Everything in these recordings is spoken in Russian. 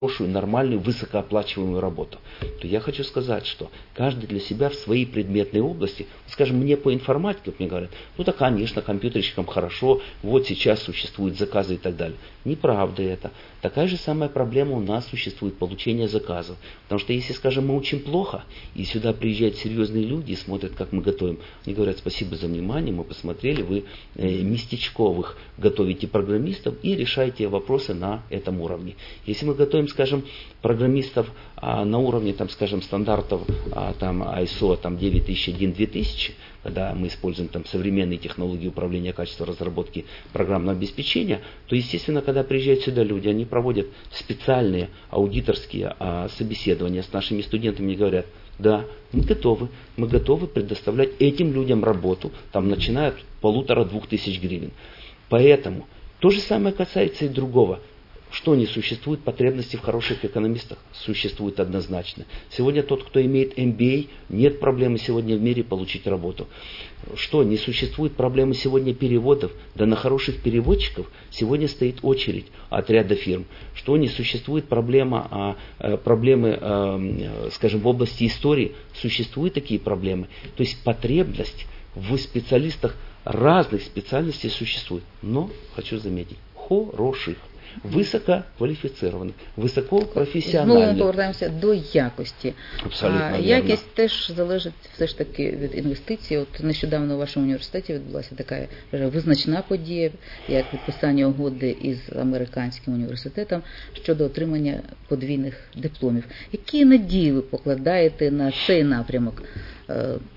хорошую, нормальную, высокооплачиваемую работу, то я хочу сказать, что каждый для себя в своей предметной области, скажем, мне по информатике, вот мне говорят, ну да, конечно, компьютерщикам хорошо, вот сейчас существуют заказы и так далее. Неправда это. Такая же самая проблема у нас существует, получение заказов. Потому что если, скажем, мы учим плохо, и сюда приезжают серьезные люди и смотрят, как мы готовим, они говорят, спасибо за внимание, мы посмотрели, вы э, местечковых готовите программистов и решаете вопросы на этом уровне. Если мы готовим скажем, программистов а, на уровне, там, скажем, стандартов а, там, ISO там, 9001-2000, когда мы используем там, современные технологии управления качеством разработки программного обеспечения, то, естественно, когда приезжают сюда люди, они проводят специальные аудиторские а, собеседования с нашими студентами и говорят, да, мы готовы, мы готовы предоставлять этим людям работу, там, начиная от полутора-двух тысяч гривен. Поэтому то же самое касается и другого. Что не существует потребности в хороших экономистах? Существует однозначно. Сегодня тот, кто имеет MBA, нет проблемы сегодня в мире получить работу. Что, не существует проблемы сегодня переводов? Да на хороших переводчиков сегодня стоит очередь от ряда фирм. Что, не существует проблема, а, а, проблемы, а, скажем, в области истории? Существуют такие проблемы. То есть потребность в специалистах разных специальностей существует. Но, хочу заметить, хороших висококваліфіцированих, високопрофесіональних. Знову повертаємося до якості. Абсолютно а, якість теж залежить все ж таки від інвестицій. От нещодавно у вашому університеті відбулася така визначна подія, як підписання угоди із американським університетом щодо отримання подвійних дипломів. Які надії ви покладаєте на цей напрямок?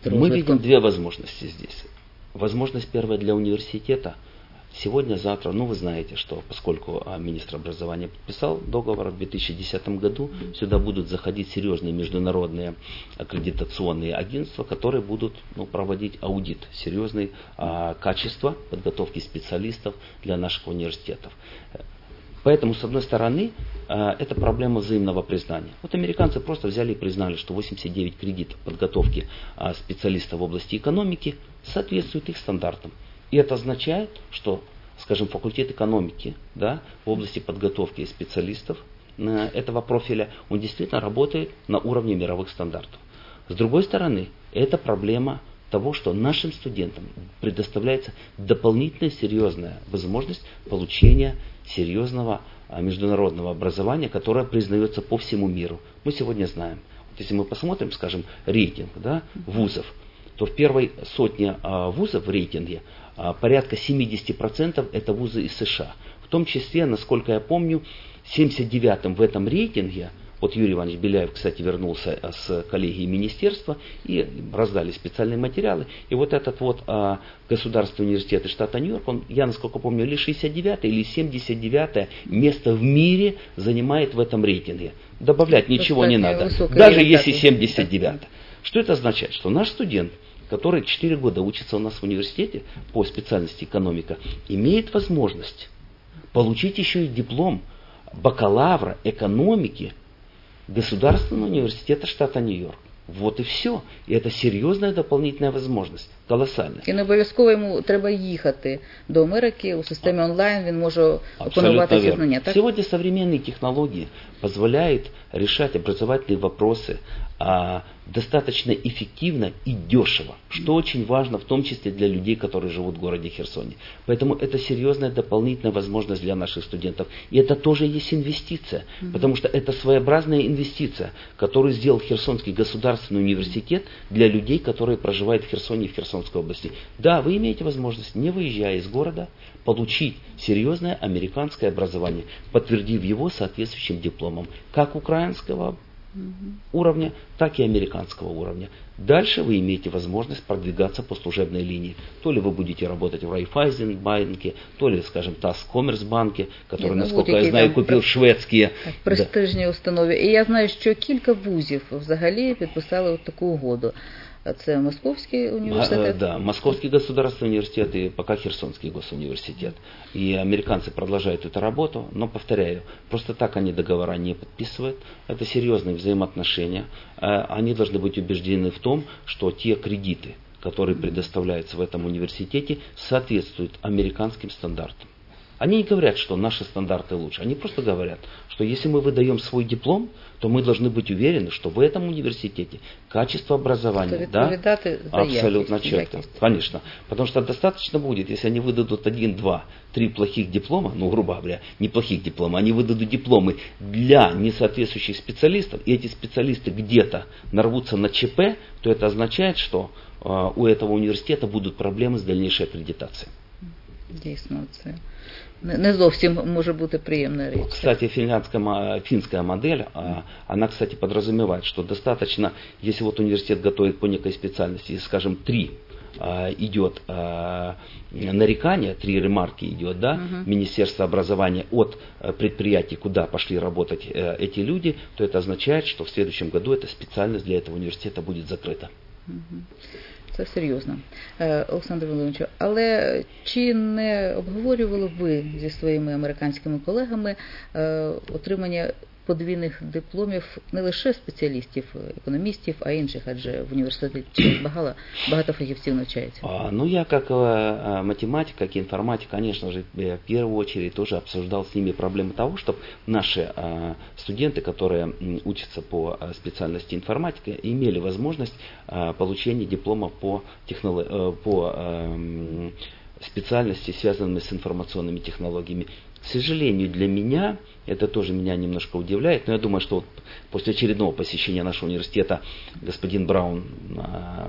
Мы видим две возможности здесь. Возможность первая для университета – Сегодня, завтра, ну вы знаете, что поскольку а, министр образования подписал договор в 2010 году, сюда будут заходить серьезные международные аккредитационные агентства, которые будут ну, проводить аудит серьезной а, качества подготовки специалистов для наших университетов. Поэтому, с одной стороны, а, это проблема взаимного признания. Вот американцы просто взяли и признали, что 89 кредитов подготовки а, специалистов в области экономики соответствуют их стандартам. И это означает, что, скажем, факультет экономики да, в области подготовки специалистов э, этого профиля, он действительно работает на уровне мировых стандартов. С другой стороны, это проблема того, что нашим студентам предоставляется дополнительная серьезная возможность получения серьезного а, международного образования, которое признается по всему миру. Мы сегодня знаем, вот если мы посмотрим, скажем, рейтинг да, вузов, то в первой сотне а, вузов в рейтинге а, порядка 70% это вузы из США. В том числе, насколько я помню, 79-м в этом рейтинге, вот Юрий Иванович Беляев, кстати, вернулся а, с коллегией министерства, и раздали специальные материалы. И вот этот вот а, Государственный университет штата Нью-Йорк, он, я насколько помню, или 69 или 79 место в мире занимает в этом рейтинге. Добавлять ничего не надо, даже если 79 Что это означает? Что наш студент который 4 года учится у нас в университете по специальности экономика, имеет возможность получить еще и диплом бакалавра экономики Государственного университета штата Нью-Йорк. Вот и все. І це серйозна дополнительна можливість, колосальна. І не обов'язково йому треба їхати до Америки у системі онлайн. Він може опанувати ці знання. Так? Сегодня современные технологии позволяют решать образовательные вопросы а, достаточно эффективно и дешево, что очень важно в том числе для людей, которые живут в городе Херсоне. Поэтому это серьезная дополнительная возможность для наших студентов. И это тоже есть инвестиция, mm-hmm. потому что это своеобразная инвестиция, которую сделал Херсонский государственный университет для людей, которые проживают в Херсоне и в Херсонской области. Да, вы имеете возможность, не выезжая из города, получить серьезное американское образование, подтвердив его соответствующим дипломом, как украинского уровня, так и американского уровня. Дальше вы имеете возможность продвигаться по служебной линии. То ли вы будете работать в Райфайзен банке, то ли, скажем, Таскоммерс банке, который, Нет, насколько я знаю, купив шведські престижні да. установи. І я знаю, що кілька вузів взагалі підписали таку угоду. Це Московский университет? Да, Московский государственный университет и пока Херсонский госуниверситет. И американцы продолжают эту работу, но, повторяю, просто так они договора не подписывают. Это серьезные взаимоотношения. Они должны быть убеждены в том, что те кредиты, которые предоставляются в этом университете, соответствуют американским стандартам. Они не говорят, что наши стандарты лучше. Они просто говорят, что если мы выдаем свой диплом, то мы должны быть уверены, что в этом университете качество образования, То да, відповідати за абсолютно якість, четко, якість. конечно. Потому что достаточно будет, если они выдадут один, два, три плохих диплома, ну, грубо говоря, неплохих диплома, они выдадут дипломы для несоответствующих специалистов, и эти специалисты где-то нарвутся на ЧП, то это означает, что э, у этого университета будут проблемы с дальнейшей аккредитацией. Дійсно, це не, не зовсім може бути приємна річ. Кстати, финляндская, мо- финская модель, а, она, кстати, подразумевает, что достаточно, если вот университет готовит по некой специальности, скажем, три а, идет а, нарекания, три ремарки идет, да, Мгм. Министерство образования от э, предприятий, куда пошли работать э, эти люди, то это означает, что в следующем году эта специальность для этого университета будет закрыта. Мгм. Це серйозно, Олександр Володимирович. Але чи не обговорювали ви зі своїми американськими колегами отримання подвійних дипломів не лише спеціалістів, е, економістів, а інших, адже в університеті багато, багато фахівців навчається. А, Ну, я как э, э, математик, как информатик, конечно же, э, в первую очередь тоже обсуждал с ними проблемы того, чтобы наши э, студенты, которые м, учатся по э, специальности информатика, имели возможность э, получения диплома по, техноло- э, по эм, специальности, связанными с информационными технологиями. К сожалению, для меня, это тоже меня немножко удивляет, но я думаю, что вот после очередного посещения нашего университета господин Браун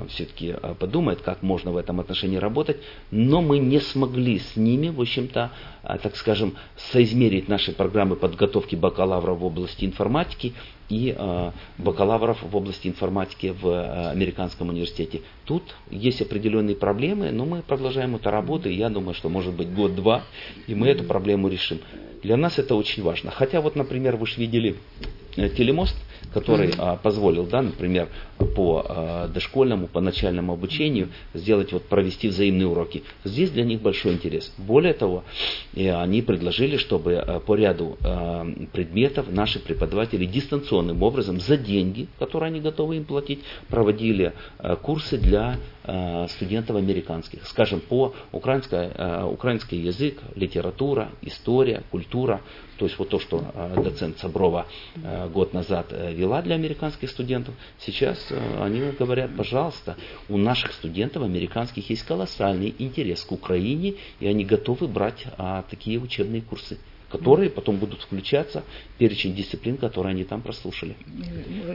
все-таки подумает, как можно в этом отношении работать, но мы не смогли с ними, в общем-то, а, так скажем, соизмерить наши программы подготовки бакалавров в области информатики и э, бакалавров в области информатики в э, американском университете. Тут есть определенные проблемы, но мы продолжаем эту работу, и я думаю, что может быть год-два, и мы эту проблему решим. Для нас это очень важно. Хотя вот, например, вы же видели э, телемост, который а, позволил, да, например, по а, дошкольному, по начальному обучению сделать, вот, провести взаимные уроки. Здесь для них большой интерес. Более того, они предложили, чтобы э, по ряду э, предметов наши преподаватели дистанционным образом за деньги, которые они готовы им платить, проводили курсы для студентов американских. Скажем, по украинской, э, украинский язык, литература, история, культура. То есть вот то, что э, доцент Саброва э, год назад э, вела для американских студентов, сейчас э, они говорят, пожалуйста, у наших студентов американских есть колоссальный интерес к Украине, и они готовы брать а, такие учебные курсы, которые потом будут включаться в перечень дисциплин, которые они там прослушали.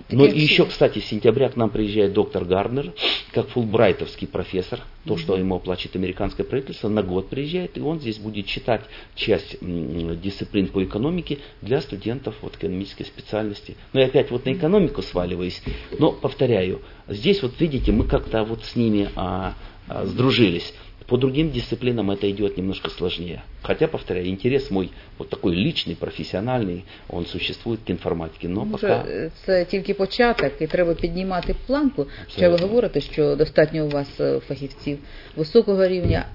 Но и еще, кстати, с сентября к нам приезжает доктор Гарднер, как фулбрайтовский профессор, то, что ему оплачивает американское правительство, на год приезжает, и он здесь будет читать часть дисциплин по экономике для студентов вот, экономической специальности. Но я опять вот на экономику сваливаюсь, но повторяю, здесь вот видите, мы как-то вот с ними а, а, сдружились. По другим дисциплинам это идет немножко сложнее. Хотя, повторяю, интерес мой вот такой личный, профессиональный, он существует к информатике. Но Може, пока... е, це тільки початок, і треба піднімати планку. Ще ви Абсолютно. говорите, що достатньо у вас е, фахівців високого рівня,